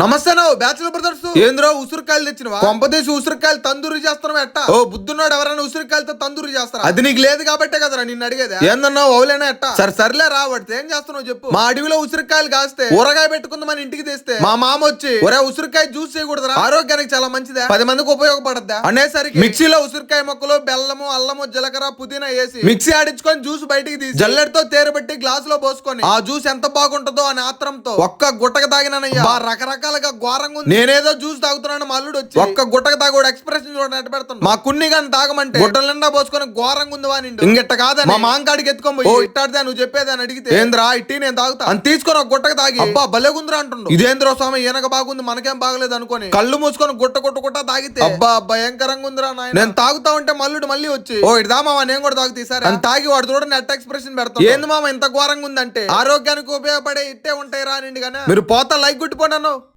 నమస్తే నావు bachelor brothers. ఏంద్రో ఉసిరికాయలు తెచ్చినవా? కొంపదేశి ఉసిరికాయలు తందూరి చేస్తున్నావు ఎట్ట? ఓ బుద్ధున్నాడు ఎవరైనా ఉసిరికాయలతో తందూరి చేస్తారా? అది నీకు లేదు కాబట్టే కదరా నిన్ను అడిగేది. ఏందన్నావు అవులేనా ఎట్ట? సరే సర్లే రావడితే ఏం చేస్తున్నావు చెప్పు. మా అడవిలో ఉసిరికాయలు కాస్తే ఊరగాయ పెట్టుకుంది మన ఇంటికి తెస్తే మా మామ వచ్చి ఒరే ఉసిరికాయ జ్యూస్ చేయకూడదురా. ఆరోగ్యానికి చాలా మంచిదే. పది మందికి ఉపయోగపడద్దా? అనేసరికి మిక్సీలో ఉసిరికాయ ముక్కలు బెల్లము అల్లము జీలకర్ర పుదీనా వేసి మిక్సీ ఆడించుకొని జ్యూస్ బయటికి తీసి జల్లెడతో తేరబెట్టి గ్లాస్లో పోసుకొని ఆ జ్యూస్ ఎంత బాగుంటుందో అని ఆత్రంతో ఒక్క గుట్టక తాగినానయ్యా. బా రకరకాలుగా ఘోరంగా ఉంది. నేనేదో జ్యూస్ తాగుతున్నాను మా అల్లుడు వచ్చి ఒక్క గుట్టక తాగుడు ఎక్స్ప్రెషన్ చూడండి ఎట్ట మా కున్ని కానీ తాగమంటే గుట్టల నిండా పోసుకొని ఘోరంగా ఉంది వాని ఇంకెట్ట కాదని మా మాంకాడికి ఎత్తుకొని పోయి "ఓ, ఇట్టాడితే నువ్వు చెప్పేది అని అడిగితే ఏంద్రా ఇట్టి నేను తాగుతా. అని తీసుకొని ఒక గుట్టక తాగి. అబ్బా భలేగుందిరా అంటుండు. ఇదేంద్రో స్వామి ఈయనక బాగుంది మనకేం బాగలేదు అనుకొని కళ్ళు మూసుకొని గుట్ట గుట్ట గుట్ట తాగితే అబ్బా భయంకరంగా ఉందిరా నాయన. నేను తాగుతా ఉంటే మల్లుడు మళ్ళీ వచ్చి ఓ ఇడదా మామ నేను కూడా తాగుతా ఈసారి. అని తాగి వాడు చూడండి నెట్ ఎక్స్ప్రెషన్ పెడతాం ఏంది మామ ఇంత ఘోరంగా ఉందంటే ఆరోగ్యానికి ఉపయోగపడే ఇట్టే ఉంటాయి రా నిండుగానే మీరు పోతా లైక్ గుట్టిపోండి అన్నావు.